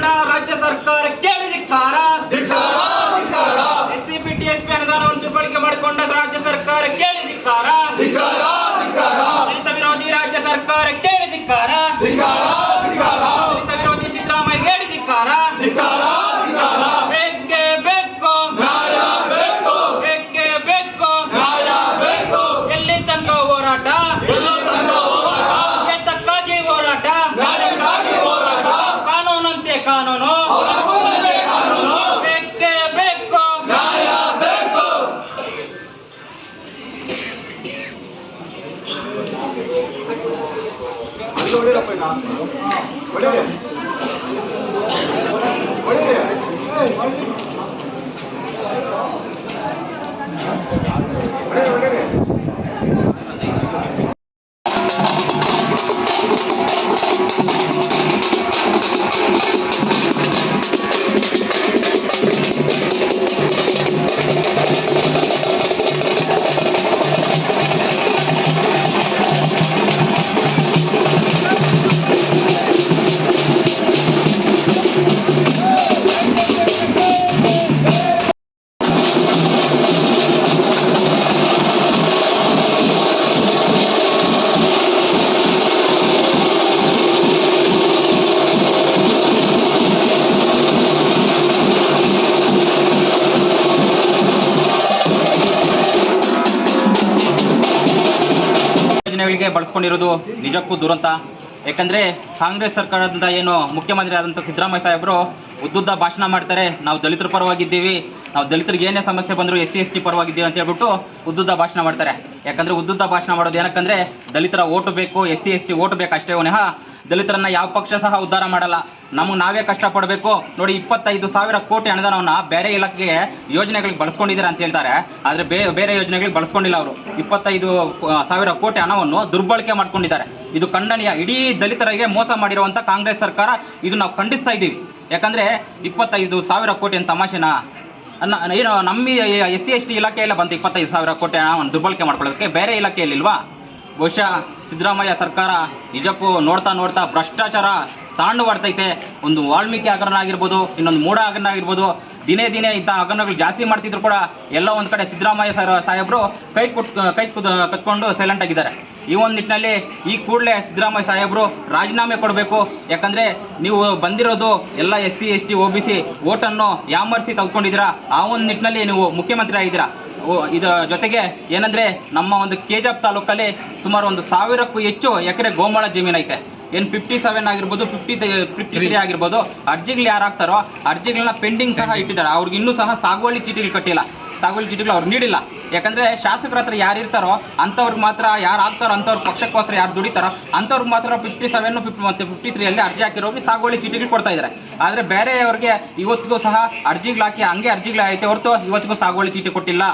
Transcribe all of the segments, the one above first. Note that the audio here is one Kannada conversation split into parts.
ಪ್ರಕರಣ ರಾಜ್ಯ ಸರ್ಕಾರ ಕೇಳಿದಿಕ್ಕಾರ ಎಸ್ಸಿ ಪಿ ಟಿ ಎಸ್ಪಿ ಅನುದಾನವನ್ನು ಚುಕಾಣಿಕೆ ಮಾಡಿಕೊಂಡ ರಾಜ್ಯ ಸರ್ಕಾರ ಕೇಳಿದಿಕ್ಕಾರ Bueno, ಯೋಜನೆಗಳಿಗೆ ಬಳಸ್ಕೊಂಡಿರೋದು ನಿಜಕ್ಕೂ ದುರಂತ. ಯಾಕಂದ್ರೆ ಕಾಂಗ್ರೆಸ್ ಸರ್ಕಾರದಿಂದ ಏನು ಮುಖ್ಯಮಂತ್ರಿ ಆದಂಥ ಸಿದ್ದರಾಮಯ್ಯ ಸಾಹೇಬರು ಉದ್ದುದ್ದ ಭಾಷಣ ಮಾಡ್ತಾರೆ. ನಾವು ದಲಿತರ ಪರವಾಗಿದ್ದೀವಿ. ನಾವು ದಲಿತರಿಗೆ ಏನೇ ಸಮಸ್ಯೆ ಬಂದರೂ ಎಸ್ ಸಿ, ಎಸ್ ಟಿ ಪರವಾಗಿದ್ದೀವಿ ಅಂತ ಹೇಳ್ಬಿಟ್ಟು ಉದ್ದುದ್ದ ಭಾಷಣ ಮಾಡ್ತಾರೆ. ಯಾಕಂದ್ರೆ ಉದ್ದುದ್ದ ಭಾಷಣ ಮಾಡೋದು ಏನಕ್ಕಂದರೆ ದಲಿತರ ಓಟು ಬೇಕು, S C, S T vote ಬೇಕು ಅಷ್ಟೇ ವಿನಃ ದಲಿತರನ್ನ ಯಾವ ಪಕ್ಷ ಸಹ ಉದ್ಧಾರ ಮಾಡಲ್ಲ. ನಮಗೆ ನಾವೇ ಕಷ್ಟಪಡಬೇಕು ನೋಡಿ, ಇಪ್ಪತ್ತೈದು ಸಾವಿರ ಕೋಟಿ ಅನುದಾನವನ್ನ ಬೇರೆ ಇಲಾಖೆ ಯೋಜನೆಗಳಿಗೆ ಬಳಸ್ಕೊಂಡಿದ್ದಾರೆ ಅಂತ ಹೇಳ್ತಾರೆ. ಆದರೆ ಬೇ, ಬೇರೆ ಯೋಜನೆಗಳಿಗೆ ಬಳಸ್ಕೊಂಡಿಲ್ಲ ಅವರು. ಇಪ್ಪತ್ತೈದು ಸಾವಿರ ಕೋಟಿ ಹಣವನ್ನು ದುರ್ಬಳಕೆ ಮಾಡ್ಕೊಂಡಿದ್ದಾರೆ. ಇದು ಖಂಡನೀಯ. ಇಡೀ ದಲಿತರಿಗೆ ಮೋಸ ಮಾಡಿರುವಂಥ ಕಾಂಗ್ರೆಸ್ ಸರ್ಕಾರ ಇದು ನಾವು ಖಂಡಿಸ್ತಾ ಇದ್ದೀವಿ. ಯಾಕಂದ್ರೆ ಇಪ್ಪತ್ತೈದು ಸಾವಿರ ಕೋಟಿ ಅಂತ ತಮಾಷೆನಾ? ಏನು, ನಮ್ಮ ಎಸ್ ಸಿ, ಎಸ್ ಟಿ ಇಲಾಖೆಯಲ್ಲ ಬಂತು ಇಪ್ಪತ್ತೈದು ಸಾವಿರ ಕೋಟಿ ಹಣವನ್ನು ದುರ್ಬಳಕೆ ಮಾಡ್ಕೊಳ್ಳೋದಕ್ಕೆ. ಬೇರೆ ಇಲಾಖೆಯಲ್ಲಿಲ್ವಾ? ಬಹುಶಃ ಸಿದ್ದರಾಮಯ್ಯ ಸರ್ಕಾರ ನಿಜಕ್ಕೂ ನೋಡ್ತಾ ನೋಡ್ತಾ ಭ್ರಷ್ಟಾಚಾರ ತಾಂಡು ಒಂದು ವಾಲ್ಮೀಕಿ ಹಗರಣ ಆಗಿರ್ಬೋದು, ಇನ್ನೊಂದು ಮೂಢ ಹಗರಣ ಆಗಿರ್ಬೋದು, ದಿನೇ ದಿನೇ ಇಂಥ ಹಗರಣಗಳು ಜಾಸ್ತಿ ಮಾಡ್ತಿದ್ರು ಕೂಡ ಎಲ್ಲ ಒಂದು ಕಡೆ ಸಿದ್ದರಾಮಯ್ಯ ಸರ್ ಸಾಹೇಬರು ಕೈ ಕುಟ್, ಕೈ ಕುದ್, ಕತ್ಕೊಂಡು ಸೈಲೆಂಟ್ ಆಗಿದ್ದಾರೆ. ಈ ಒಂದು ನಿಟ್ಟಿನಲ್ಲಿ ಈ ಕೂಡಲೇ ಸಿದ್ದರಾಮಯ್ಯ ಸಾಹೇಬರು ರಾಜೀನಾಮೆ ಕೊಡಬೇಕು. ಯಾಕಂದರೆ ನೀವು ಬಂದಿರೋದು ಎಲ್ಲ S C, S T O B C ಓಟನ್ನು ಯಾಮರ್ಸಿ ತೆಗೆದುಕೊಂಡಿದ್ದೀರಾ ಆ ಒಂದು ನಿಟ್ಟಿನಲ್ಲಿ ನೀವು ಮುಖ್ಯಮಂತ್ರಿ ಆಗಿದ್ದೀರಾ? ಇದರ ಜೊತೆಗೆ ಏನಂದ್ರೆ ನಮ್ಮ ಒಂದು ಕೆಜಾಪ್ ತಾಲೂಕಲ್ಲಿ ಸುಮಾರು ಒಂದು ಸಾವಿರಕ್ಕೂ ಹೆಚ್ಚು ಎಕರೆ ಗೋಮಾಳ ಜಮೀನು ಐತೆ. ಏನು ಫಿಫ್ಟಿ ಸೆವೆನ್ ಆಗಿರ್ಬೋದು ಫಿಫ್ಟಿ ಫಿಫ್ಟಿ ತ್ರೀ ಆಗಿರ್ಬೋದು ಅರ್ಜಿಗಳು ಯಾರು ಹಾಕ್ತಾರೋ ಅರ್ಜಿಗಳನ್ನ ಪೆಂಡಿಂಗ್ ಸಹ ಇಟ್ಟಿದ್ದಾರೆ. ಅವ್ರಿಗೆ ಇನ್ನೂ ಸಹ ಸಾಗುವಳಿ ಚೀಟಿಗಳು ಕಟ್ಟಿಲ್ಲ. ಸಾಗುವಳಿ ಚೀಟಿಗಳು ಅವ್ರು ನೀಡಿಲ್ಲ. ಯಾಕಂದ್ರೆ ಶಾಸಕರ ಹತ್ರ ಯಾರು ಇರ್ತಾರೋ ಅಂಥವ್ರಿಗೆ ಮಾತ್ರ ಯಾರು ಆಗ್ತಾರೋ ಅಂಥವ್ರ ಪಕ್ಷಕ್ಕೋಸ್ಕರ ಯಾರು ದುಡಿತಾರೋ ಅಂಥವ್ರಿಗೆ ಮಾತ್ರ ಫಿಫ್ಟಿ ಸೆವೆನ್ ಫಿಫ್ಟಿ ಮತ್ತು ಫಿಫ್ಟಿ ತ್ರೀಯಲ್ಲಿ ಅರ್ಜಿ ಹಾಕಿರೋರಿಗೆ ಸಾಗುವಳಿ ಚೀಟಿಗಳು ಕೊಡ್ತಾ ಇದ್ದಾರೆ ಆದರೆ ಬೇರೆಯವ್ರಿಗೆ ಇವತ್ತಿಗೂ ಸಹ ಅರ್ಜಿಗಳು ಹಾಕಿ ಹಂಗೆ ಅರ್ಜಿಗಳು ಐತೆ ಹೊರತು ಇವತ್ತಿಗೂ ಸಾಗುವಳಿ ಚೀಟಿ ಕೊಟ್ಟಿಲ್ಲ.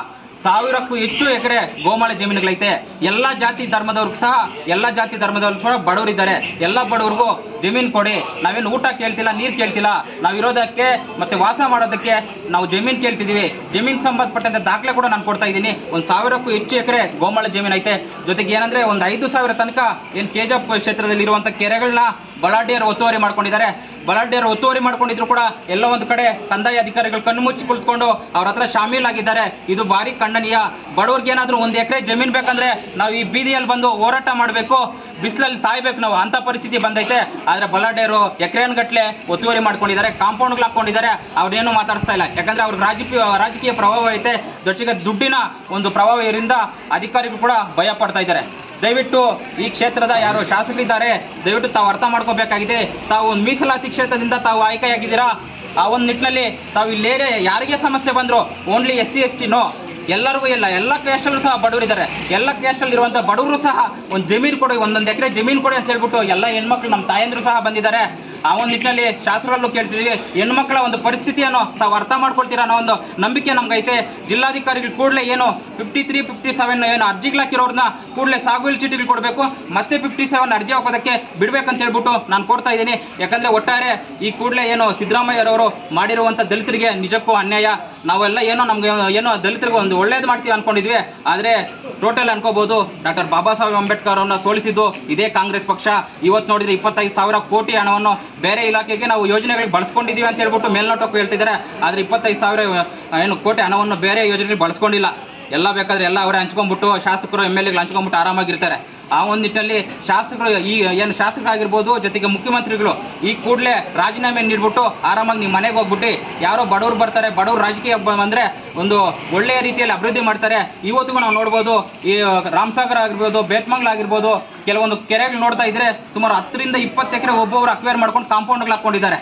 ಸಾವಿರಕ್ಕೂ ಹೆಚ್ಚು ಎಕರೆ ಗೋಮಾಳ ಜಮೀನುಗಳೈತೆ. ಎಲ್ಲ ಜಾತಿ ಧರ್ಮದವ್ರಿಗೂ ಸಹ, ಎಲ್ಲ ಜಾತಿ ಧರ್ಮದವ್ರು ಸಹ ಬಡವರಿದ್ದಾರೆ. ಎಲ್ಲ ಬಡವ್ರಿಗೂ ಜಮೀನು ಕೊಡಿ. ನಾವೇನು ಊಟ ಕೇಳ್ತಿಲ್ಲ, ನೀರು ಕೇಳ್ತಿಲ್ಲ. ನಾವು ಇರೋದಕ್ಕೆ ಮತ್ತೆ ವಾಸ ಮಾಡೋದಕ್ಕೆ ನಾವು ಜಮೀನು ಕೇಳ್ತಿದ್ದೀವಿ ಜಮೀನು ಸಂಬಂಧಪಟ್ಟಂತೆ ದಾಖಲೆ ಕೂಡ ನಾನು ಕೊಡ್ತಾ ಇದ್ದೀನಿ. ಒಂದು ಸಾವಿರಕ್ಕೂ ಹೆಚ್ಚು ಎಕರೆ ಗೋಮಾಳ ಜಮೀನು ಐತೆ ಜೊತೆಗೆ ಏನಂದ್ರೆ ಒಂದು ಐದು ಸಾವಿರ ತನಕ ಏನು ಕೆಜಪ್ ಕ್ಷೇತ್ರದಲ್ಲಿ ಇರುವಂಥ ಕೆರೆಗಳನ್ನ ಬಲಾಢ್ಯರು ಒತ್ತುವರಿ ಮಾಡ್ಕೊಂಡಿದ್ದಾರೆ. ಬಲಾಢ್ಯರು ಒತ್ತುವರಿ ಮಾಡ್ಕೊಂಡಿದ್ರು ಕೂಡ ಎಲ್ಲ ಒಂದು ಕಡೆ ಕಂದಾಯ ಅಧಿಕಾರಿಗಳು ಕಣ್ಣು ಮುಚ್ಚಿ ಕುಳಿತುಕೊಂಡು ಅವ್ರ ಹತ್ರ ಶಾಮೀಲಾಗಿದ್ದಾರೆ. ಇದು ಭಾರಿ ಖಂಡನೀಯ. ಬಡವ್ರಿಗೆ ಏನಾದರೂ ಒಂದು ಎಕರೆ ಜಮೀನು ಬೇಕಂದ್ರೆ ನಾವು ಈ ಬೀದಿಯಲ್ಲಿ ಬಂದು ಹೋರಾಟ ಮಾಡಬೇಕು. ಬಿಸಿಲಲ್ಲಿ ಸಾಯ್ಬೇಕು ನಾವು. ಅಂಥ ಪರಿಸ್ಥಿತಿ ಬಂದೈತೆ. ಆದರೆ ಬಲಾಢ್ಯರು ಎಕರೆನ್ ಗಟ್ಟಲೆ ಒತ್ತುವರಿ ಮಾಡ್ಕೊಂಡಿದ್ದಾರೆ. ಕಾಂಪೌಂಡ್ಗಳು ಹಾಕ್ಕೊಂಡಿದ್ದಾರೆ ಅವ್ರೇನು ಮಾತಾಡಿಸ್ತಾ ಇಲ್ಲ. ಯಾಕಂದರೆ ಅವ್ರ ರಾಜಕೀಯ ರಾಜಕೀಯ ಪ್ರಭಾವ ಐತೆ. ಜೊತೆಗೆ ದುಡ್ಡಿನ ಒಂದು ಪ್ರಭಾವ ಇದರಿಂದ ಅಧಿಕಾರಿಗಳು ಕೂಡ ಭಯ ಪಡ್ತಾ ಇದ್ದಾರೆ. ದಯವಿಟ್ಟು ಈ ಕ್ಷೇತ್ರದ ಯಾರು ಶಾಸಕರಿದ್ದಾರೆ, ದಯವಿಟ್ಟು ತಾವು ಅರ್ಥ ಮಾಡ್ಕೋಬೇಕಾಗಿದೆ. ತಾವು ಒಂದು ಮೀಸಲಾತಿ ಕ್ಷೇತ್ರದಿಂದ ತಾವು ಆಯ್ಕೆಯಾಗಿದ್ದೀರಾ? ಆ ಒಂದು ನಿಟ್ಟಿನಲ್ಲಿ ತಾವು ಇಲ್ಲೇನೇ ಯಾರಿಗೆ ಸಮಸ್ಯೆ ಬಂದರು? ಓನ್ಲಿ ಎಸ್ ಸಿ ಎಸ್ ಟಿನೋ ಎಲ್ಲರಿಗೂ ಇಲ್ಲ. ಎಲ್ಲ ಕ್ಯಾಸ್ಟಲ್ಲೂ ಸಹ ಬಡವರಿದ್ದಾರೆ. ಎಲ್ಲ ಕ್ಯಾಸ್ಟಲ್ಲಿ ಇರುವಂಥ ಬಡವರು ಸಹ ಒಂದು ಜಮೀನು ಕೊಡಿ, ಒಂದೊಂದು ಎಕರೆ ಜಮೀನು ಕೊಡಿ ಅಂತ ಹೇಳ್ಬಿಟ್ಟು ಎಲ್ಲ ಹೆಣ್ಮಕ್ಳು ನಮ್ಮ ತಾಯಂದ್ರು ಸಹ ಬಂದಿದ್ದಾರೆ. ಆ ಒಂದು ನಿಟ್ಟಿನಲ್ಲಿ ಶಾಸ್ತ್ರಗಳನ್ನು ಕೇಳ್ತಿದ್ದೀವಿ ಹೆಣ್ಮಕ್ಳ ಒಂದು ಪರಿಸ್ಥಿತಿಯನ್ನು ತಾವು ಅರ್ಥ ಮಾಡ್ಕೊಳ್ತೀರಾ ಅನ್ನೋ ಒಂದು ನಂಬಿಕೆ ನಮ್ಗೈತೆ. ಜಿಲ್ಲಾಧಿಕಾರಿಗಳು ಕೂಡಲೇ ಏನು ಫಿಫ್ಟಿ ತ್ರೀ ಫಿಫ್ಟಿ ಸೆವೆನ್ ಏನು ಅರ್ಜಿಗಳು ಹಾಕಿರೋರನ್ನ ಕೂಡಲೇ ಸಾಗುವಳಿ ಚೀಟಿಗಳು ಕೊಡಬೇಕು, ಮತ್ತೆ ಫಿಫ್ಟಿ ಸೆವೆನ್ ಅರ್ಜಿ ಹಾಕೋದಕ್ಕೆ ಬಿಡಬೇಕಂತ ಹೇಳ್ಬಿಟ್ಟು ನಾನು ಕೊಡ್ತಾ ಇದ್ದೀನಿ. ಯಾಕಂದ್ರೆ ಒಟ್ಟಾರೆ ಈ ಕೂಡಲೇ ಏನು ಸಿದ್ದರಾಮಯ್ಯರವರು ಮಾಡಿರುವಂಥ ದಲಿತರಿಗೆ ನಿಜಕ್ಕೂ ಅನ್ಯಾಯ. ನಾವೆಲ್ಲ ಏನೋ ನಮ್ಗೆ ಏನೋ ದಲಿತರಿಗೆ ಒಂದು ಒಳ್ಳೇದು ಮಾಡ್ತೀವಿ ಅನ್ಕೊಂಡಿದ್ವಿ. ಆದರೆ ಟೋಟಲ್ ಅನ್ಕೋಬಹುದು ಡಾಕ್ಟರ್ ಬಾಬಾ ಸಾಹೇಬ್ ಅಂಬೇಡ್ಕರ್ ಅವರನ್ನ ಸೋಲಿಸಿದ್ದು ಇದೇ ಕಾಂಗ್ರೆಸ್ ಪಕ್ಷ. ಇವತ್ತು ನೋಡಿದ್ರೆ ಇಪ್ಪತ್ತೈದು ಸಾವಿರ ಕೋಟಿ ಹಣವನ್ನು ಬೇರೆ ಇಲಾಖೆಗೆ ನಾವು ಯೋಜನೆಗಳಿಗೆ ಬಳಸ್ಕೊಂಡಿದ್ದೀವಿ ಅಂತ ಹೇಳ್ಬಿಟ್ಟು ಮೇಲ್ನೋಟಕ್ಕೂ ಹೇಳ್ತಿದ್ದಾರೆ. ಆದರೆ ಇಪ್ಪತ್ತೈದು ಸಾವಿರ ಏನು ಕೋಟಿ ಹಣವನ್ನು ಬೇರೆ ಯೋಜನೆಗಳಿಗೆ ಬಳಸ್ಕೊಂಡಿಲ್ಲ. ಎಲ್ಲ ಬೇಕಾದ್ರೆ ಎಲ್ಲ ಅವರೇ ಹಂಚ್ಕೊಂಡ್ಬಿಟ್ಟು, ಶಾಸಕರು, ಎಂ ಎಲ್ ಎಗಳು ಹಂಚ್ಕೊಂಡ್ಬಿಟ್ಟು ಆರಾಮಾಗಿರ್ತಾರೆ. ಆ ಒಂದು ನಿಟ್ಟಲ್ಲಿ ಶಾಸಕರು ಈ ಏನು ಶಾಸಕರಾಗಿರ್ಬೋದು ಜೊತೆಗೆ ಮುಖ್ಯಮಂತ್ರಿಗಳು ಈ ಕೂಡಲೇ ರಾಜೀನಾಮೆ ನೀಡ್ಬಿಟ್ಟು ಆರಾಮಾಗಿ ನಿಮ್ಮ ಮನೆಗೆ ಹೋಗ್ಬಿಟ್ಟು ಯಾರೋ ಬಡವರು ಬರ್ತಾರೆ, ಬಡವರು ರಾಜಕೀಯ ಬಂದರೆ ಒಂದು ಒಳ್ಳೆಯ ರೀತಿಯಲ್ಲಿ ಅಭಿವೃದ್ಧಿ ಮಾಡ್ತಾರೆ. ಇವತ್ತಿಗೂ ನಾವು ನೋಡ್ಬೋದು ಈ ರಾಮಸಾಗರ ಆಗಿರ್ಬೋದು, ಬೇತ್ಮಂಗ್ಲ ಆಗಿರ್ಬೋದು, ಕೆಲವೊಂದು ಕೆರೆಗಳು ನೋಡ್ತಾ ಇದ್ರೆ ಸುಮಾರು ಹತ್ತರಿಂದ ಇಪ್ಪತ್ತು ಎಕರೆ ಒಬ್ಬೊಬ್ರು ಅಕ್ವೇರ್ ಮಾಡ್ಕೊಂಡು ಕಾಂಪೌಂಡ್ಗಳು ಹಾಕ್ಕೊಂಡಿದ್ದಾರೆ.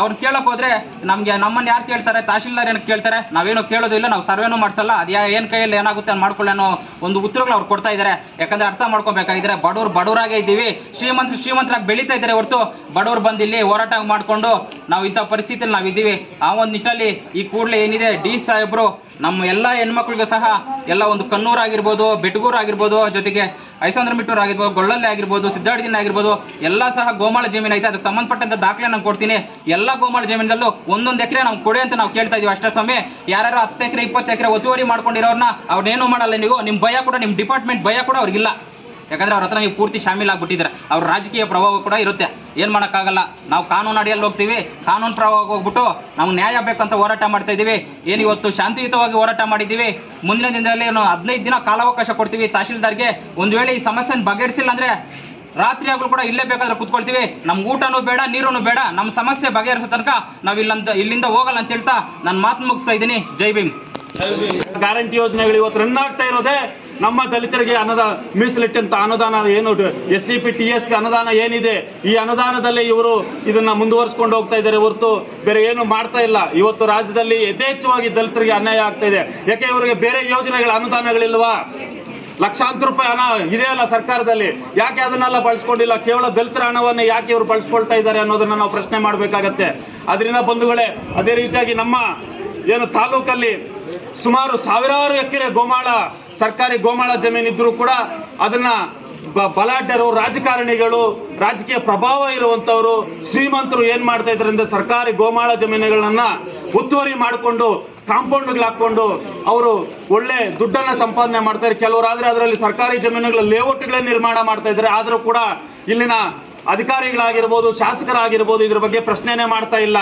ಅವ್ರು ಕೇಳಕ್ ಹೋದ್ರೆ ನಮ್ಗೆ ನಮ್ಮನ್ನ ಯಾರು ಕೇಳ್ತಾರೆ, ತಹಶೀಲ್ದಾರ್ ಏನಕ್ಕೆ ಕೇಳ್ತಾರೆ, ನಾವೇನು ಕೇಳೋದು ಇಲ್ಲ, ನಾವು ಸರ್ವೇನೂ ಮಾಡಿಸಲ್ಲ, ಅದು ಯಾ ಏನು ಕೈಯಲ್ಲಿ ಏನಾಗುತ್ತೆ ಅಂತ ಮಾಡ್ಕೊಳ್ಳೋ ಒಂದು ಉತ್ತರಗಳು ಅವ್ರು ಕೊಡ್ತಾ ಇದ್ದಾರೆ ಯಾಕಂದ್ರೆ ಅರ್ಥ ಮಾಡ್ಕೊಬೇಕಾಗಿದ್ರೆ ಬಡವ್ರು ಬಡವರಾಗೇ ಇದ್ದೀವಿ. ಶ್ರೀಮಂತ ಶ್ರೀಮಂತರಾಗಿ ಬೆಳೀತಾ ಇದ್ದಾರೆ ಹೊರತು. ಬಡವ್ರು ಬಂದಿಲ್ಲಿ ಹೋರಾಟ ಮಾಡಿಕೊಂಡು ನಾವು ಇಂಥ ಪರಿಸ್ಥಿತಿಯಲ್ಲಿ ನಾವಿದ್ದೀವಿ ಆ ಒಂದು ನಿಟ್ಟಿನಲ್ಲಿ ಈ ಕೂಡಲೇ ಏನಿದೆ, ಡಿ ಸಾಹೇಬ್ರು ನಮ್ಮ ಎಲ್ಲ ಹೆಣ್ಮಕ್ಳಿಗೂ ಸಹ ಎಲ್ಲ ಒಂದು ಕಣ್ಣೂರು ಆಗಿರ್ಬೋದು, ಬೆಟಗೂರು ಆಗಿರ್ಬೋದು, ಜೊತೆಗೆ ಐಸಂದ್ರ ಮಿಟ್ಟೂರು ಆಗಿರ್ಬೋದು, ಗೊಳ್ಳಲ್ಲಿ ಆಗಿರ್ಬೋದು ಸಿದ್ದಾಡ್ದಿನ ಆಗಿರ್ಬೋದು, ಎಲ್ಲ ಸಹ ಗೋಮಾಳ ಜಮೀನು ಐತೆ. ಅದಕ್ಕೆ ಸಂಬಂಧಪಟ್ಟಂತ ದಾಖಲೆ ನಾನು ಕೊಡ್ತೀನಿ. ಎಲ್ಲ ಗೋಮಾಳ ಜಮೀನಲ್ಲೂ ಒಂದೊಂದು ಎಕರೆ ನಾವು ಕೊಡಿ ಅಂತ ನಾವು ಕೇಳ್ತಾ ಇದೀವಿ. ಅಷ್ಟೇ ಸ್ವಾಮಿ ಯಾರು ಹತ್ತು ಎಕರೆ, ಇಪ್ಪತ್ತು ಎಕರೆ ಒತ್ತುವರಿ ಮಾಡ್ಕೊಂಡಿರೋರ್ನ ಅವ್ರನ್ನೇನು ಮಾಡಲ್ಲ ನೀವು. ನಿಮ್ಮ ಭಯ ಕೂಡ ನಿಮ್ಮ ಡಿಪಾರ್ಟ್ಮೆಂಟ್ ಭಯ ಕೂಡ ಅವ್ರಿಗಿಲ್ಲ. ಯಾಕಂದ್ರೆ ಅವ್ರ ಹತ್ರ ನೀವು ಪೂರ್ತಿ ಶಾಮೀಲ್ ಆಗ್ಬಿಟ್ಟಿದ್ರೆ ಅವ್ರ ರಾಜಕೀಯ ಪ್ರಭಾವ ಕೂಡ ಇರುತ್ತೆ. ಏನು ಮಾಡೋಕ್ಕಾಗಲ್ಲ? ನಾವು ಕಾನೂನು ಅಡಿಯಲ್ಲಿ ಹೋಗ್ತೀವಿ. ಕಾನೂನು ಪ್ರಭಾವ ಹೋಗ್ಬಿಟ್ಟು ನಾವು ನ್ಯಾಯ ಬೇಕಂತ ಹೋರಾಟ ಮಾಡ್ತಾ ಇದ್ದೀವಿ. ಏನು ಇವತ್ತು ಶಾಂತಿಯುತವಾಗಿ ಹೋರಾಟ ಮಾಡಿದ್ದೀವಿ? ಮುಂದಿನ ದಿನದಲ್ಲಿ ಏನು ಹದಿನೈದು ದಿನ ಕಾಲಾವಕಾಶ ಕೊಡ್ತೀವಿ ತಹಶೀಲ್ದಾರ್ಗೆ. ಒಂದು ವೇಳೆ ಈ ಸಮಸ್ಯೆನ ಬಗೆಹರಿಸಿಲ್ಲ ಅಂದ್ರೆ ರಾತ್ರಿ ಆಗಲೂ ಕೂಡ ಇಲ್ಲೇ ಬೇಕಾದ್ರೆ ಕುತ್ಕೊಳ್ತೀವಿ. ನಮ್ಗೆ ಊಟನೂ ಬೇಡ ನೀರೂ ಬೇಡ. ನಮ್ಮ ಸಮಸ್ಯೆ ಬಗೆಹರಿಸೋ ತನಕ ನಾವು ಇಲ್ಲಂತ ಇಲ್ಲಿಂದ ಹೋಗಲ್ಲ ಅಂತ ಹೇಳ್ತಾ ನಾನು ಮಾತು ಮುಗಿಸ್ತಾ ಇದ್ದೀನಿ. ಜೈ ಭೀಮ್. ಗ್ಯಾರಂಟಿ ಯೋಜನೆಗಳು ಇವತ್ತು ರನ್ ಆಗ್ತಾ ಇರೋದೇ ನಮ್ಮ ದಲಿತರಿಗೆ ಅನ್ನದ ಮೀಸಲಿಟ್ಟಂತ ಅನುದಾನ ಏನು S C P T S P ಅನುದಾನ ಏನಿದೆ? ಈ ಅನುದಾನದಲ್ಲಿ ಇವರು ಇದನ್ನ ಮುಂದುವರಿಸಿಕೊಂಡು ಹೋಗ್ತಾ ಇದ್ದಾರೆ ಹೊರತು ಬೇರೆ ಏನು ಮಾಡ್ತಾ ಇಲ್ಲ. ಇವತ್ತು ರಾಜ್ಯದಲ್ಲಿ ಯಥೇಚ್ಛವಾಗಿ ದಲಿತರಿಗೆ ಅನ್ಯಾಯ ಆಗ್ತಾ ಇದೆ. ಯಾಕೆ ಇವರಿಗೆ ಬೇರೆ ಯೋಜನೆಗಳ ಅನುದಾನಗಳಿಲ್ವಾ? ಲಕ್ಷಾಂತರ ರೂಪಾಯಿ ಹಣ ಇದೆ ಅಲ್ಲ ಸರ್ಕಾರದಲ್ಲಿ. ಯಾಕೆ ಅದನ್ನೆಲ್ಲ ಬಳಸ್ಕೊಂಡಿಲ್ಲ? ಕೇವಲ ದಲಿತರ ಹಣವನ್ನು ಯಾಕೆ ಇವರು ಬಳಸ್ಕೊಳ್ತಾ ಇದ್ದಾರೆ ಅನ್ನೋದನ್ನ ನಾವು ಪ್ರಶ್ನೆ ಮಾಡಬೇಕಾಗತ್ತೆ. ಅದರಿಂದ ಬಂಧುಗಳೇ, ಅದೇ ರೀತಿಯಾಗಿ ನಮ್ಮ ಏನು ತಾಲೂಕಲ್ಲಿ ಸುಮಾರು ಸಾವಿರಾರು ಎಕರೆ ಗೋಮಾಳ, ಸರ್ಕಾರಿ ಗೋಮಾಳ ಜಮೀನಿದ್ರೂ ಕೂಡ ಅದನ್ನ ಬಲಾಢ್ಯರು, ರಾಜಕಾರಣಿಗಳು, ರಾಜಕೀಯ ಪ್ರಭಾವ ಇರುವಂತವರು, ಶ್ರೀಮಂತರು ಏನ್ ಮಾಡ್ತಾ ಇದ್ದಾರೆ ಅಂದ್ರೆ ಸರ್ಕಾರಿ ಗೋಮಾಳ ಜಮೀನುಗಳನ್ನ ಒತ್ತುವರಿ ಮಾಡಿಕೊಂಡು ಕಾಂಪೌಂಡ್ಗಳು ಹಾಕೊಂಡು ಅವರು ಒಳ್ಳೆ ದುಡ್ಡನ್ನ ಸಂಪಾದನೆ ಮಾಡ್ತಾರೆ ಕೆಲವರಾದ್ರೆ ಅದರಲ್ಲಿ ಸರ್ಕಾರಿ ಜಮೀನುಗಳ ಲೇಔಟ್ಗಳೇ ನಿರ್ಮಾಣ ಮಾಡ್ತಾ ಇದ್ದಾರೆ. ಆದರೂ ಕೂಡ ಇಲ್ಲಿನ ಅಧಿಕಾರಿಗಳಾಗಿರ್ಬೋದು, ಶಾಸಕರಾಗಿರ್ಬೋದು ಇದ್ರ ಬಗ್ಗೆ ಪ್ರಶ್ನೆನೇ ಮಾಡ್ತಾ ಇಲ್ಲ.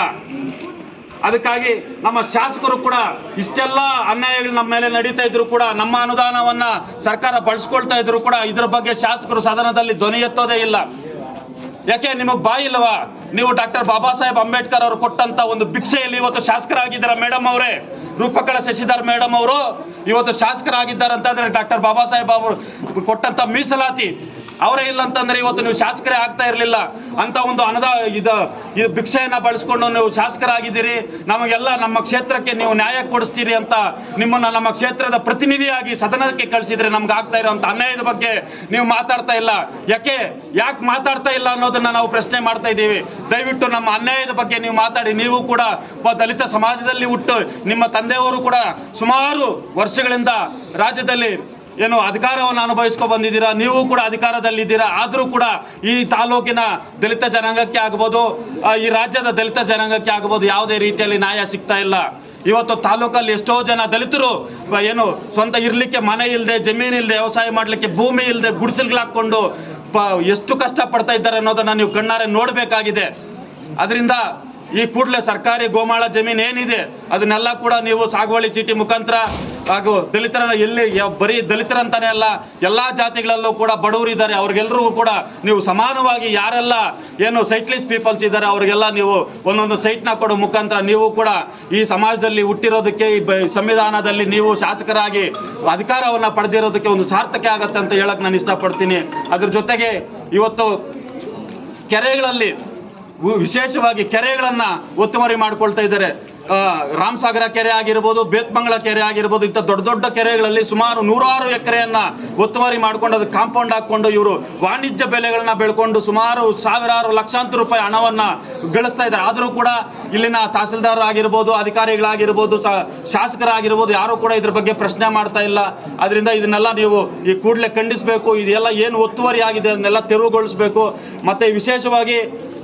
ಅದಕ್ಕಾಗಿ ನಮ್ಮ ಶಾಸಕರು ಕೂಡ ಇಷ್ಟೆಲ್ಲ ಅನ್ಯಾಯಗಳು ನಮ್ಮ ಮೇಲೆ ನಡೀತಾ ಇದ್ರು ಕೂಡ, ನಮ್ಮ ಅನುದಾನವನ್ನ ಸರ್ಕಾರ ಬಳಸ್ಕೊಳ್ತಾ ಇದ್ರು ಕೂಡ ಇದ್ರ ಬಗ್ಗೆ ಶಾಸಕರು ಸದನದಲ್ಲಿ ಧ್ವನಿ ಎತ್ತೋದೇ ಇಲ್ಲ. ಯಾಕೆ? ನಿಮಗೆ ಬಾಯಿ ಇಲ್ಲವಾ? ನೀವು ಡಾಕ್ಟರ್ ಬಾಬಾ ಸಾಹೇಬ್ ಅಂಬೇಡ್ಕರ್ ಅವರು ಕೊಟ್ಟಂತ ಒಂದು ಭಿಕ್ಷೆಯಲ್ಲಿ ಇವತ್ತು ಶಾಸಕರಾಗಿದ್ದಾರೆ ಮೇಡಮ್ ಅವರೇ? ರೂಪಕಳ ಶಶಿಧರ್ ಮೇಡಮ್ ಅವರು, ಇವತ್ತು ಶಾಸಕರಾಗಿದ್ದಾರೆ ಅಂತಂದ್ರೆ ಡಾಕ್ಟರ್ ಬಾಬಾ ಸಾಹೇಬ್ ಅವರು ಕೊಟ್ಟಂತ ಮೀಸಲಾತಿ ಅವರೇ ಇಲ್ಲ ಅಂತಂದ್ರೆ ಇವತ್ತು ನೀವು ಶಾಸಕರೇ ಆಗ್ತಾ ಇರಲಿಲ್ಲ ಅಂತ ಒಂದು ಅನದ ಇದು ಇದು ಭಿಕ್ಷೆಯನ್ನ ಬಳಸ್ಕೊಂಡು ನೀವು ಶಾಸಕರಾಗಿದ್ದೀರಿ. ನಮಗೆಲ್ಲ ನಮ್ಮ ಕ್ಷೇತ್ರಕ್ಕೆ ನೀವು ನ್ಯಾಯ ಕೊಡಿಸ್ತೀರಿ ಅಂತ ನಿಮ್ಮನ್ನ ನಮ್ಮ ಕ್ಷೇತ್ರದ ಪ್ರತಿನಿಧಿಯಾಗಿ ಸದನಕ್ಕೆ ಕಳಿಸಿದ್ರೆ ನಮ್ಗೆ ಆಗ್ತಾ ಇರೋಂಥ ಅನ್ಯಾಯದ ಬಗ್ಗೆ ನೀವು ಮಾತಾಡ್ತಾ ಇಲ್ಲ. ಯಾಕೆ? ಯಾಕೆ ಮಾತಾಡ್ತಾ ಇಲ್ಲ ಅನ್ನೋದನ್ನ ನಾವು ಪ್ರಶ್ನೆ ಮಾಡ್ತಾ ಇದ್ದೀವಿ. ದಯವಿಟ್ಟು ನಮ್ಮ ಅನ್ಯಾಯದ ಬಗ್ಗೆ ನೀವು ಮಾತಾಡಿ. ನೀವು ಕೂಡ ದಲಿತ ಸಮಾಜದಲ್ಲಿ ಹುಟ್ಟು. ನಿಮ್ಮ ತಂದೆಯವರು ಕೂಡ ಸುಮಾರು ವರ್ಷಗಳಿಂದ ರಾಜ್ಯದಲ್ಲಿ ಏನು ಅಧಿಕಾರವನ್ನು ಅನುಭವಿಸ್ಕೊ ಬಂದಿದ್ದೀರಾ? ನೀವು ಕೂಡ ಅಧಿಕಾರದಲ್ಲಿದ್ದೀರಾ? ಆದರೂ ಕೂಡ ಈ ತಾಲೂಕಿನ ದಲಿತ ಜನಾಂಗಕ್ಕೆ ಆಗ್ಬೋದು ಈ ರಾಜ್ಯದ ದಲಿತ ಜನಾಂಗಕ್ಕೆ ಆಗ್ಬೋದು ಯಾವುದೇ ರೀತಿಯಲ್ಲಿ ನ್ಯಾಯ ಸಿಗ್ತಾ ಇಲ್ಲ. ಇವತ್ತು ತಾಲೂಕಲ್ಲಿ ಎಷ್ಟೋ ಜನ ದಲಿತರು ಏನು ಸ್ವಂತ ಇರ್ಲಿಕ್ಕೆ ಮನೆ ಇಲ್ಲದೆ ಜಮೀನು ಇಲ್ಲದೆ ವ್ಯವಸಾಯ ಮಾಡಲಿಕ್ಕೆ ಭೂಮಿ ಇಲ್ಲದೆ ಗುಡಿಸಲ್ಗಳು ಹಾಕ್ಕೊಂಡು ಪ, ಎಷ್ಟು ಕಷ್ಟ ಪಡ್ತಾ ಇದ್ದಾರೆ ಅನ್ನೋದನ್ನ ನೀವು ಕಣ್ಣಾರೆ ನೋಡಬೇಕಾಗಿದೆ. ಅದರಿಂದ ಈ ಕೂಡಲೇ ಸರ್ಕಾರಿ ಗೋಮಾಳ ಜಮೀನು ಏನಿದೆ, ಅದನ್ನೆಲ್ಲ ಕೂಡ ನೀವು ಸಾಗುವಳಿ ಚೀಟಿ ಮುಖಾಂತರ ಹಾಗೂ ದಲಿತರ ಎಲ್ಲಿ ಬರೀ ದಲಿತರಂತಾನೆ ಅಲ್ಲ, ಎಲ್ಲಾ ಜಾತಿಗಳಲ್ಲೂ ಕೂಡ ಬಡವರಿದ್ದಾರೆ ಅವ್ರಿಗೆಲ್ರಿಗೂ ಕೂಡ ನೀವು ಸಮಾನವಾಗಿ ಯಾರೆಲ್ಲ ಏನು ಸೈಟ್ಲಿಸ್ಟ್ ಪೀಪಲ್ಸ್ ಇದ್ದಾರೆ, ಅವ್ರಿಗೆಲ್ಲ ನೀವು ಒಂದೊಂದು ಸೈಟ್ನ ಕೊಡೋ ಮುಖಾಂತರ ನೀವು ಕೂಡ ಈ ಸಮಾಜದಲ್ಲಿ ಹುಟ್ಟಿರೋದಕ್ಕೆ, ಈ ಸಂವಿಧಾನದಲ್ಲಿ ನೀವು ಶಾಸಕರಾಗಿ ಅಧಿಕಾರವನ್ನ ಪಡೆದಿರೋದಕ್ಕೆ ಒಂದು ಸಾರ್ಥಕ ಆಗತ್ತೆ ಅಂತ ಹೇಳಕ್ ನಾನು ಇಷ್ಟಪಡ್ತೀನಿ. ಅದ್ರ ಜೊತೆಗೆ ಇವತ್ತು ಕೆರೆಗಳಲ್ಲಿ ವಿಶೇಷವಾಗಿ ಕೆರೆಗಳನ್ನು ಒತ್ತುವರಿ ಮಾಡಿಕೊಳ್ತಾ ಇದ್ದಾರೆ. ರಾಮಸಾಗರ ಕೆರೆ ಆಗಿರ್ಬೋದು ಬೇತ್ಮಂಗಳ ಕೆರೆ ಆಗಿರ್ಬೋದು, ಇಂಥ ದೊಡ್ಡ ದೊಡ್ಡ ಕೆರೆಗಳಲ್ಲಿ ಸುಮಾರು ನೂರಾರು ಎಕರೆಯನ್ನ ಒತ್ತುವರಿ ಮಾಡ್ಕೊಂಡು ಅದಕ್ಕೆ ಕಾಂಪೌಂಡ್ ಹಾಕೊಂಡು ಇವರು ವಾಣಿಜ್ಯ ಬೆಲೆಗಳನ್ನ ಬೆಳ್ಕೊಂಡು ಸುಮಾರು ಸಾವಿರಾರು ಲಕ್ಷಾಂತರ ರೂಪಾಯಿ ಹಣವನ್ನ ಗಳಿಸ್ತಾ ಇದ್ದಾರೆ. ಆದರೂ ಕೂಡ ಇಲ್ಲಿನ ತಹಸೀಲ್ದಾರ್ ಆಗಿರ್ಬೋದು, ಅಧಿಕಾರಿಗಳಾಗಿರ್ಬೋದು ಶಾಸಕರಾಗಿರ್ಬೋದು, ಯಾರು ಕೂಡ ಇದ್ರ ಬಗ್ಗೆ ಪ್ರಶ್ನೆ ಮಾಡ್ತಾ ಇಲ್ಲ. ಅದರಿಂದ ಇದನ್ನೆಲ್ಲ ನೀವು ಈ ಕೂಡಲೇ ಖಂಡಿಸಬೇಕು. ಇದೆಲ್ಲ ಏನು ಒತ್ತುವರಿ ಆಗಿದೆ ಅದನ್ನೆಲ್ಲ ತೆರವುಗೊಳಿಸಬೇಕು. ಮತ್ತೆ ವಿಶೇಷವಾಗಿ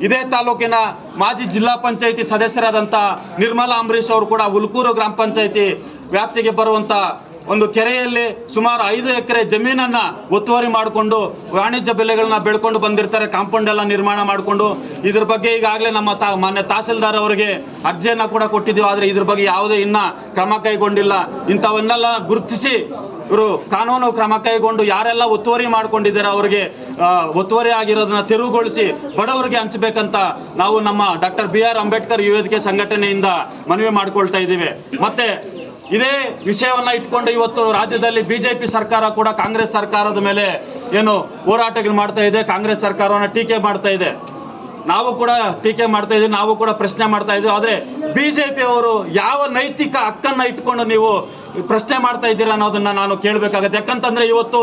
ಇದೇ ತಾಲೂಕಿನ ಮಾಜಿ ಜಿಲ್ಲಾ ಪಂಚಾಯಿತಿ ಸದಸ್ಯರಾದಂಥ ನಿರ್ಮಲಾ ಅಂಬರೀಶ್ ಅವರು ಕೂಡ ಹುಲ್ಕೂರು ಗ್ರಾಮ ಪಂಚಾಯಿತಿ ವ್ಯಾಪ್ತಿಗೆ ಬರುವಂಥ ಒಂದು ಕೆರೆಯಲ್ಲಿ ಸುಮಾರು ಐದು ಎಕರೆ ಜಮೀನನ್ನ ಒತ್ತುವರಿ ಮಾಡಿಕೊಂಡು ವಾಣಿಜ್ಯ ಬೆಲೆಗಳನ್ನ ಬೆಳ್ಕೊಂಡು ಬಂದಿರ್ತಾರೆ, ಕಾಂಪೌಂಡ್ ಎಲ್ಲ ನಿರ್ಮಾಣ ಮಾಡಿಕೊಂಡು. ಇದ್ರ ಬಗ್ಗೆ ಈಗಾಗಲೇ ನಮ್ಮ ತಾ, ಮಾನ್ಯ ತಹಸೀಲ್ದಾರ್ ಅವರಿಗೆ ಅರ್ಜಿಯನ್ನ ಕೂಡ ಕೊಟ್ಟಿದ್ದೀವಿ. ಆದರೆ ಇದ್ರ ಬಗ್ಗೆ ಯಾವುದೇ ಇನ್ನ ಕ್ರಮ ಕೈಗೊಂಡಿಲ್ಲ. ಇಂಥವನ್ನೆಲ್ಲ ಗುರುತಿಸಿ ಇವರು ಕಾನೂನು ಕ್ರಮ ಕೈಗೊಂಡು ಯಾರೆಲ್ಲ ಒತ್ತುವರಿ ಮಾಡ್ಕೊಂಡಿದ್ದಾರೆ ಅವರಿಗೆ ಒತ್ತುವರಿ ಆಗಿರೋದನ್ನ ತೆರವುಗೊಳಿಸಿ ಬಡವರಿಗೆ ಹಂಚಬೇಕಂತ ನಾವು ನಮ್ಮ ಡಾಕ್ಟರ್ ಬಿ ಆರ್ ಅಂಬೇಡ್ಕರ್ ಯುವ ಸಂಘಟನೆಯಿಂದ ಮನವಿ ಮಾಡಿಕೊಳ್ತಾ ಇದ್ದೀವಿ. ಮತ್ತೆ ಇದೇ ವಿಷಯವನ್ನ ಇಟ್ಕೊಂಡು ಇವತ್ತು ರಾಜ್ಯದಲ್ಲಿ ಬಿಜೆಪಿ ಸರ್ಕಾರ ಕೂಡ ಕಾಂಗ್ರೆಸ್ ಸರ್ಕಾರದ ಮೇಲೆ ಏನು ಹೋರಾಟಗಳು ಮಾಡ್ತಾ ಇದೆ, ಕಾಂಗ್ರೆಸ್ ಸರ್ಕಾರವನ್ನ ಟೀಕೆ ಮಾಡ್ತಾ ಇದೆ. ನಾವು ಕೂಡ ಟೀಕೆ ಮಾಡ್ತಾ ಇದ್ದೀವಿ, ನಾವು ಕೂಡ ಪ್ರಶ್ನೆ ಮಾಡ್ತಾ ಇದ್ದೀವಿ. ಆದರೆ ಬಿ ಜೆ ಅವರು ಯಾವ ನೈತಿಕ ಹಕ್ಕನ್ನು ಇಟ್ಕೊಂಡು ನೀವು ಪ್ರಶ್ನೆ ಮಾಡ್ತಾ ಇದ್ದೀರಾ ಅನ್ನೋದನ್ನ ನಾನು ಕೇಳಬೇಕಾಗತ್ತೆ. ಯಾಕಂತಂದ್ರೆ ಇವತ್ತು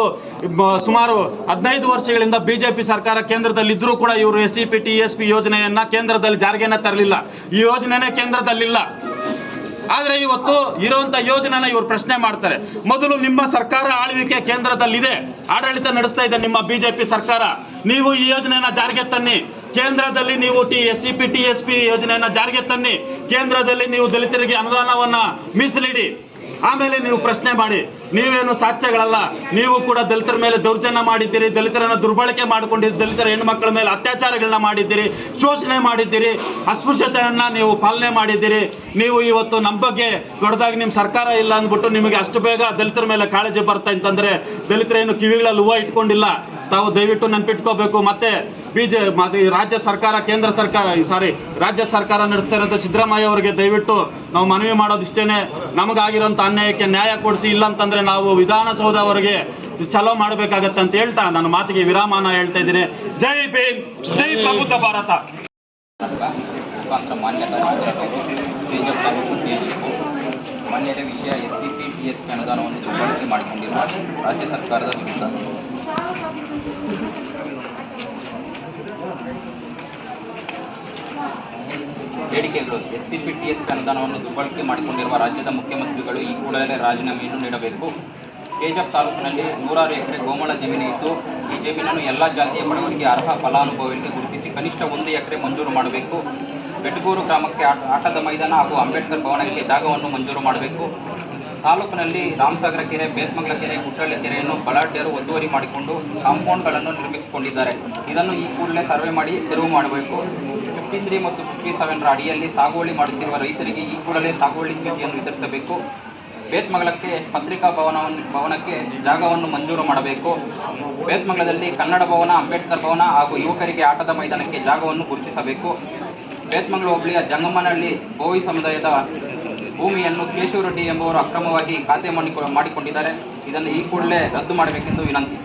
ಸುಮಾರು ಹದಿನೈದು ವರ್ಷಗಳಿಂದ ಬಿಜೆಪಿ ಸರ್ಕಾರ ಕೇಂದ್ರದಲ್ಲಿ ಇದ್ರೂ ಕೂಡ ಇವರು S C P T S P ಯೋಜನೆಯನ್ನ ಕೇಂದ್ರದಲ್ಲಿ ಜಾರಿಗೆನ ತರಲಿಲ್ಲ. ಈ ಯೋಜನೆನೇ ಕೇಂದ್ರದಲ್ಲಿಲ್ಲ. ಆದ್ರೆ ಇವತ್ತು ಇರುವಂತ ಯೋಜನೆನ ಇವರು ಪ್ರಶ್ನೆ ಮಾಡ್ತಾರೆ. ಮೊದಲು ನಿಮ್ಮ ಸರ್ಕಾರ ಆಳ್ವಿಕೆ ಕೇಂದ್ರದಲ್ಲಿದೆ. ಆಡಳಿತ ನಡೆಸ್ತಾ ಇದೆ ನಿಮ್ಮ ಬಿಜೆಪಿ ಸರ್ಕಾರ. ನೀವು ಈ ಯೋಜನೆಯನ್ನ ಜಾರಿಗೆ ತನ್ನಿ. ಕೇಂದ್ರದಲ್ಲಿ ನೀವು T S C P T S P ಯೋಜನೆಯನ್ನ ಜಾರಿಗೆ ತನ್ನಿ. ಕೇಂದ್ರದಲ್ಲಿ ನೀವು ದಲಿತರಿಗೆ ಅನುದಾನವನ್ನ ಮೀಸಲಿಡಿ. ಆಮೇಲೆ ನೀವು ಪ್ರಶ್ನೆ ಮಾಡಿ, ನೀವೇನು ಸಾಕ್ಷ್ಯಗಳಲ್ಲ, ನೀವು ಕೂಡ ದಲಿತರ ಮೇಲೆ ದೌರ್ಜನ್ಯ ಮಾಡಿದ್ದೀರಿ, ದಲಿತರನ್ನ ದುರ್ಬಳಕೆ ಮಾಡಿಕೊಂಡಿದ್ದೀರಿ, ದಲಿತರ ಹೆಣ್ಮಕ್ಳ ಮೇಲೆ ಅತ್ಯಾಚಾರಗಳನ್ನ ಮಾಡಿದ್ದೀರಿ, ಶೋಷಣೆ ಮಾಡಿದ್ದೀರಿ, ಅಸ್ಪೃಶ್ಯತೆಯನ್ನ ನೀವು ಪಾಲನೆ ಮಾಡಿದ್ದೀರಿ, ನೀವು ಇವತ್ತು ನಮ್ಮ ಬಗ್ಗೆ ದೊಡ್ಡದಾಗಿ ನಿಮ್ಮ ಸರ್ಕಾರ ಇಲ್ಲ ಅಂದ್ಬಿಟ್ಟು ನಿಮಗೆ ಅಷ್ಟು ಬೇಗ ದಲಿತರ ಮೇಲೆ ಕಾಳಜಿ ಬರ್ತಾ ಅಂತಂದ್ರೆ ದಲಿತರೇನು ಕಿವಿಗಳಲ್ಲಿ ಹೂವ ಇಟ್ಕೊಂಡಿಲ್ಲ. ತಾವು ದಯವಿಟ್ಟು ನೆನ್ಪಿಟ್ಕೋಬೇಕು. ಮತ್ತೆ ಬಿಜೆ ಮತ್ತೆ ರಾಜ್ಯ ಸರ್ಕಾರ, ಕೇಂದ್ರ ಸರ್ಕಾರ ಸಾರಿ ರಾಜ್ಯ ಸರ್ಕಾರ ನಡೆಸ್ತಾ ಇರೋಂಥ ಸಿದ್ದರಾಮಯ್ಯ ಅವರಿಗೆ ದಯವಿಟ್ಟು ನಾವು ಮನವಿ ಮಾಡೋದಿಷ್ಟೇ ನಮಗಾಗಿರೋಂಥ ಅನ್ಯಾಯಕ್ಕೆ ನ್ಯಾಯ ಕೊಡಿಸಿ ಇಲ್ಲ ಅಂತಂದ್ರೆ ನಾವು ವಿಧಾನಸೌಧವರೆಗೆ ಚಲೋ ಮಾಡಬೇಕಾಗತ್ತೆ ಅಂತ ಹೇಳ್ತಾ ನನ್ನ ಮಾತಿಗೆ ವಿರಾಮನ ಹೇಳ್ತಾ ಇದ್ದೀನಿ. ಜೈ ಭೀಮ್, ಜೈ ಪ್ರಬುದ್ಧ ಭಾರತ. ಮಾನ್ಯದ ವಿಷಯ ಎಸ್ ಸಿ ಪಿ ಎಸ್ ರಾಜ್ಯ ಸರ್ಕಾರದ ವಿರುದ್ಧ. ಬೇಡಿಕೆಗಳು. S C P T S P ಅನುದಾನವನ್ನು ದುರ್ಬಳಕೆ ಮಾಡಿಕೊಂಡಿರುವ ರಾಜ್ಯದ ಮುಖ್ಯಮಂತ್ರಿಗಳು ಈ ಕೂಡಲೇ ರಾಜೀನಾಮೆಯನ್ನು ನೀಡಬೇಕು. ಕೆಜಪ್ ತಾಲೂಕಿನಲ್ಲಿ ನೂರಾರು ಎಕರೆ ಗೋಮಳ ಜಮೀನು ಇದ್ದು, ಈ ಜಮೀನನ್ನು ಎಲ್ಲ ಜಾತಿಯ ಬಡವರಿಗೆ ಅರ್ಹ ಫಲಾನುಭವಿಗಳಿಗೆ ಗುರುತಿಸಿ ಕನಿಷ್ಠ ಒಂದು ಎಕರೆ ಮಂಜೂರು ಮಾಡಬೇಕು. ಬೆಟಗೂರು ಗ್ರಾಮಕ್ಕೆ ಆಟ, ಆಟದ ಮೈದಾನ ಹಾಗೂ ಅಂಬೇಡ್ಕರ್ ಭವನಕ್ಕೆ ಜಾಗವನ್ನು ಮಂಜೂರು ಮಾಡಬೇಕು. ತಾಲೂಕಿನಲ್ಲಿ ರಾಮಸಾಗರ ಕೆರೆ, ಬೇತ್ಮಂಗಲ ಕೆರೆ, ಗುಟ್ಟಳ್ಳಿ ಕೆರೆಯನ್ನು ಬಲಾಢ್ಯರು ಒತ್ತುವರಿ ಮಾಡಿಕೊಂಡು ಕಾಂಪೌಂಡ್ಗಳನ್ನು ನಿರ್ಮಿಸಿಕೊಂಡಿದ್ದಾರೆ. ಇದನ್ನು ಈ ಕೂಡಲೇ ಸರ್ವೆ ಮಾಡಿ ತೆರವು ಮಾಡಬೇಕು. ಫಿಫ್ಟಿ ತ್ರೀ ಮತ್ತು ಫಿಫ್ಟಿ ಸೆವೆನ್ರ ಅಡಿಯಲ್ಲಿ ಸಾಗುವಳಿ ಮಾಡುತ್ತಿರುವ ರೈತರಿಗೆ ಈ ಕೂಡಲೇ ಸಾಗುವಳಿ ಸ್ಥಿತಿಯನ್ನು ವಿತರಿಸಬೇಕು ಬೇತ್ಮಂಗಲಕ್ಕೆ ಪತ್ರಿಕಾ ಭವನವನ್ನು, ಭವನಕ್ಕೆ ಜಾಗವನ್ನು ಮಂಜೂರು ಮಾಡಬೇಕು. ಬೇತ್ಮಂಗಲದಲ್ಲಿ ಕನ್ನಡ ಭವನ, ಅಂಬೇಡ್ಕರ್ ಭವನ ಹಾಗೂ ಯುವಕರಿಗೆ ಆಟದ ಮೈದಾನಕ್ಕೆ ಜಾಗವನ್ನು ಗುರುತಿಸಬೇಕು. ಬೇತ್ಮಂಗಲ ಹೋಬಳಿಯ ಜಂಗಮ್ಮನಹಳ್ಳಿ ಬೋವಿ ಸಮುದಾಯದ ಭೂಮಿಯನ್ನು ಕೇಶವ ರೆಡ್ಡಿ ಎಂಬುವರು ಅಕ್ರಮವಾಗಿ ಖಾತೆ ಮಾಡಿಕೊ ಮಾಡಿಕೊಂಡಿದ್ದಾರೆ. ಇದನ್ನು ಈ ಕೂಡಲೇ ರದ್ದು ಮಾಡಬೇಕೆಂದು ವಿನಂತಿ.